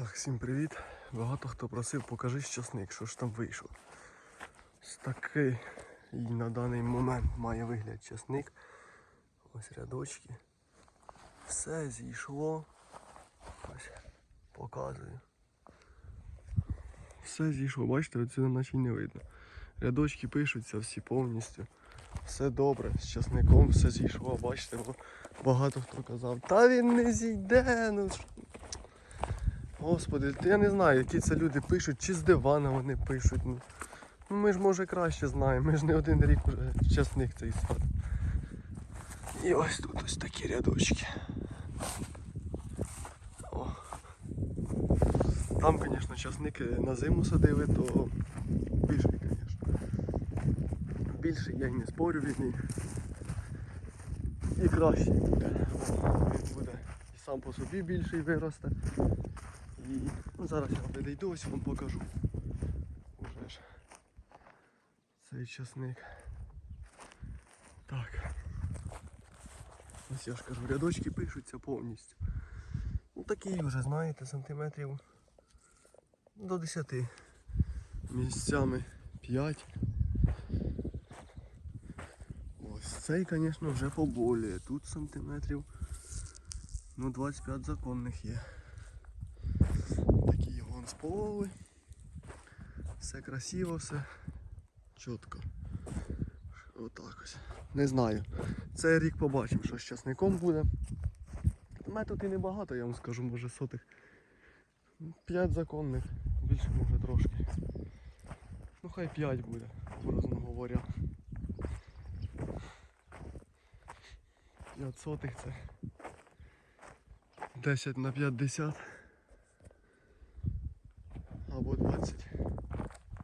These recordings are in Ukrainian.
Так, всім привіт. Багато хто просив, покажи щасник, що ж там вийшов. Ось такий і на даний момент має вигляд часник. Ось рядочки. Все зійшло. Ось показую. Все зійшло, бачите, отсюди наче не видно. Рядочки пишуться всі повністю. Все добре, з часником все зійшло, бачите, бо багато хто казав, та він не зійде. Ну, ж». Господи, я не знаю, які це люди пишуть, чи з дивана вони пишуть. Ну, ну ми ж може краще знаємо, ми ж не один рік уже часник цей сад. І ось тут ось такі рядочки. О. Там, звісно, часники на зиму садили, то більший, звісно. Більший я й не спорю від них. І кращий буде. Він буде і сам по собі більший виросте. Ну, зараз я підійду, ось вам покажу. Уже ж цей часник. Так. Ось я ж кажу, рядочки пишуться повністю. Ну такий вже, знаєте, сантиметрів до 10. Місцями 5. Ось цей, звісно, вже поболює. Тут сантиметрів ну 25 законних є. Спололи. Все красиво, все чітко. Отак ось. Не знаю. Цей рік побачимо, що з часником буде. У мене тут і небагато, я вам скажу, може сотих. П'ять законних, більше може трошки. Ну хай 5 буде, образно говоря. 5 сотих це 10 на 50 або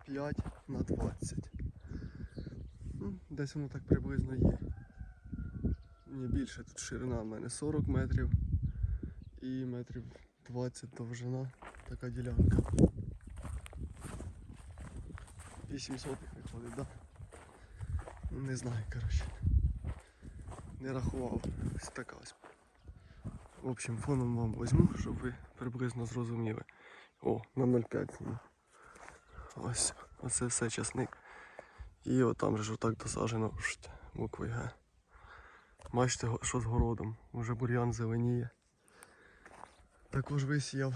25 на 20. Ну, десь воно так приблизно є. Ні більше тут ширина в мене 40 метрів і метрів 20 довжина така ділянка. 8 сотих виходить, так? Да? Ну, Не знаю, коротше. Не рахував. Ось така ось. В общем, фоном вам візьму, щоб ви приблизно зрозуміли. О, на 0,5 зніму. Ось, оце все часник. І от там же ж отак досаджено шт, букви Г. Бачите, що з городом. Уже бур'ян зеленіє. Також висіяв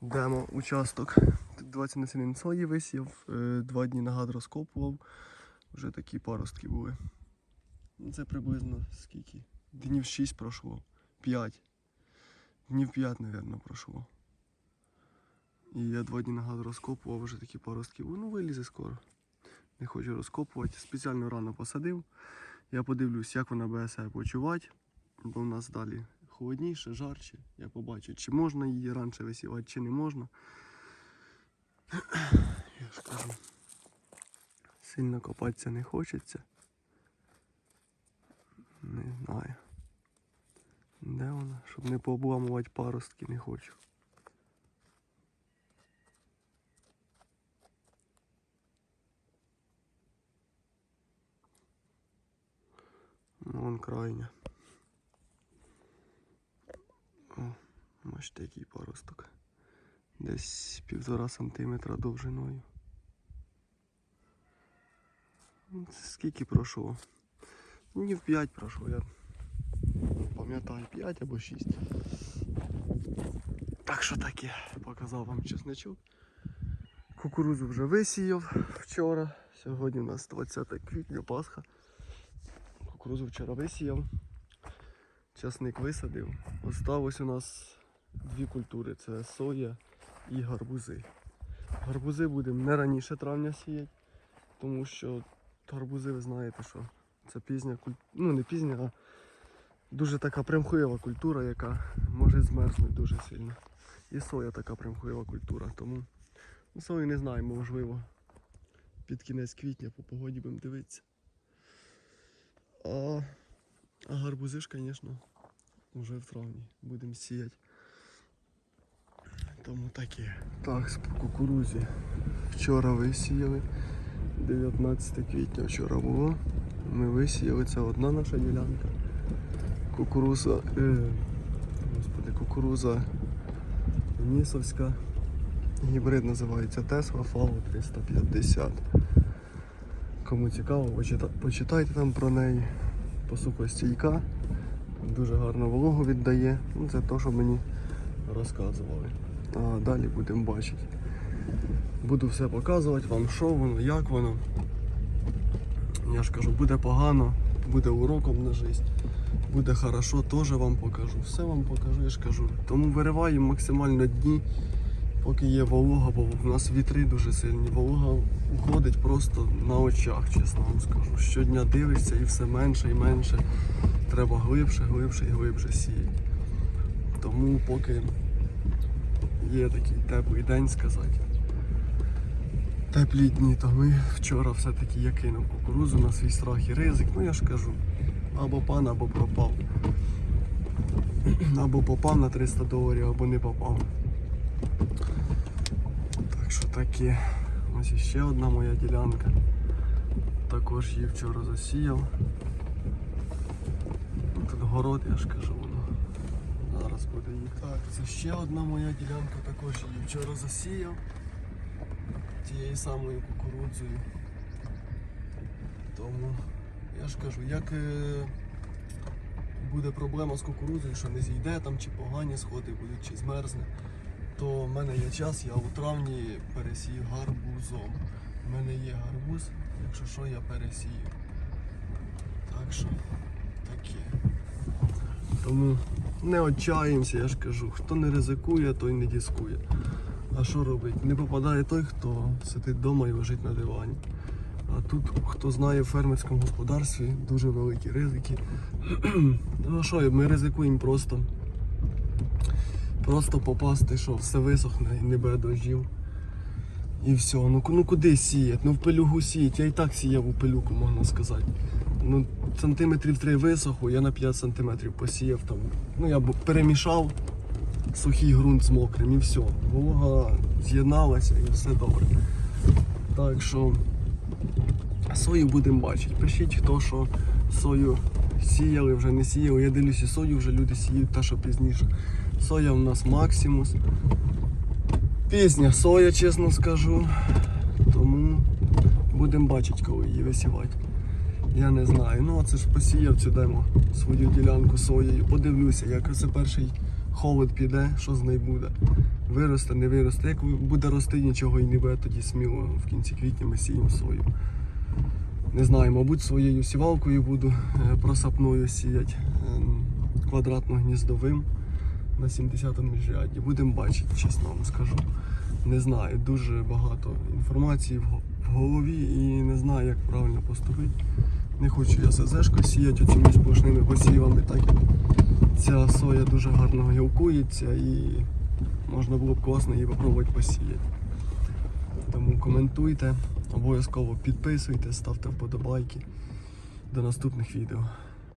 демо участок. Тут 20 насінин сої висіяв, два дні назад розкопував. Вже такі паростки були. Ну, Це приблизно скільки? Днів 6 пройшло. 5. Днів 5, мабуть, пройшло. І я два дні назад розкопував вже такі паростки. Ну, вилізе скоро. Не хочу розкопувати. Спеціально рано посадив. Я подивлюсь, як вона буде себе почувати. Бо в нас далі холодніше, жарче. Я побачу, чи можна її раніше висівати, чи не можна. Я ж кажу. Сильно копатися не хочеться. Не знаю. Де вона? Щоб не пообламувати паростки не хочу. Крайня. О, бачите, який паросток. Десь півтора сантиметра довжиною. Скільки пройшло? Днів 5 пройшло, я пам'ятаю 5 або 6. Так що таке, показав вам чесничок. Кукурузу вже висіяв вчора. Сьогодні у нас 20 квітня, Пасха. Кукурузу вчора висіяв. Часник висадив. Осталось у нас дві культури це соя і гарбузи. Гарбузи будемо не раніше травня сіяти, тому що гарбузи ви знаєте, що це пізня культура, ну не пізня, а дуже така примхлива культура, яка може змерзнути дуже сильно. І соя така примхлива культура, тому ну, сою не знаємо, можливо, під кінець квітня по погоді будемо дивитися. А, а гарбузи ж, звісно, вже в травні будемо сіяти. Тому таке. Так, по кукурузі. Вчора висіяли. 19 квітня вчора було. Ми висіяли, це одна наша ділянка. Кукуруза. Е, господи, кукуруза Нісовська. Гібрид називається Tesla FAO 350. Кому цікаво, почитайте там про неї. Посухостійка. Дуже гарно вологу віддає. Ну, це те, що мені розказували. А далі будемо бачити. Буду все показувати вам, що воно, як воно. Я ж кажу, буде погано, буде уроком на життя. Буде хорошо, теж вам покажу. Все вам покажу, я ж кажу. Тому вириваємо максимально дні, поки є волога, бо в нас вітри дуже сильні. Волога уходить просто на очах, чесно вам скажу. Щодня дивишся і все менше і менше. Треба глибше, глибше і глибше сіяти. Тому поки є такий теплий день сказати. Теплі дні, то ми вчора все-таки я кинув кукурузу на свій страх і ризик. Ну я ж кажу, або пан, або пропав. Або попав на 300 доларів, або не попав. Що таке. Ось іще одна моя ділянка. Також її вчора засіяв. Тут город, я ж кажу, воно. Зараз буде їх. Так, це ще одна моя ділянка, також її вчора засіяв. Тією самою кукурудзою. Тому я ж кажу, як е, буде проблема з кукурудзою, що не зійде там, чи погані сходи будуть, чи змерзне, то в мене є час, я у травні пересію гарбузом. У мене є гарбуз, якщо що, я пересію. Так що таке. Тому не отчаємося, я ж кажу, хто не ризикує, той не дискує. А що робить? Не попадає той, хто сидить вдома і лежить на дивані. А тут, хто знає в фермерському господарстві, дуже великі ризики. ну що, ми ризикуємо просто. Просто попасти, що все висохне і не буде дощів. І все. Ну, ну куди сіяти? Ну в пилюгу сіять. Я і так сіяв у пилюку, можна сказати. Ну, сантиметрів три висоху, я на 5 сантиметрів посіяв там. Ну я б перемішав сухий ґрунт з мокрим і все. Волога з'єдналася і все добре. Так що сою будемо бачити. Пишіть, хто що сою сіяли, вже не сіяли. Я дивлюся, сою вже люди сіють, та що пізніше. Соя у нас максимус. Пізня соя, чесно скажу. Тому будемо бачити, коли її висівати. Я не знаю. Ну, а це ж посіяв цю демо свою ділянку соєю. Подивлюся, як це перший холод піде, що з нею буде. Виросте, не виросте. Як буде рости, нічого і не буде, тоді сміло в кінці квітня ми сіємо сою. Не знаю, мабуть, своєю сівалкою буду е, просапною сіяти ем, квадратно-гніздовим на 70-му міжряді. Будемо бачити, чесно вам скажу. Не знаю, дуже багато інформації в голові і не знаю, як правильно поступити. Не хочу я СЗшко сіяти оцими сплошними посівами, так як ця соя дуже гарно гілкується і можна було б класно її спробувати посіяти. Тому коментуйте, обов'язково підписуйтесь, ставте вподобайки. До наступних відео.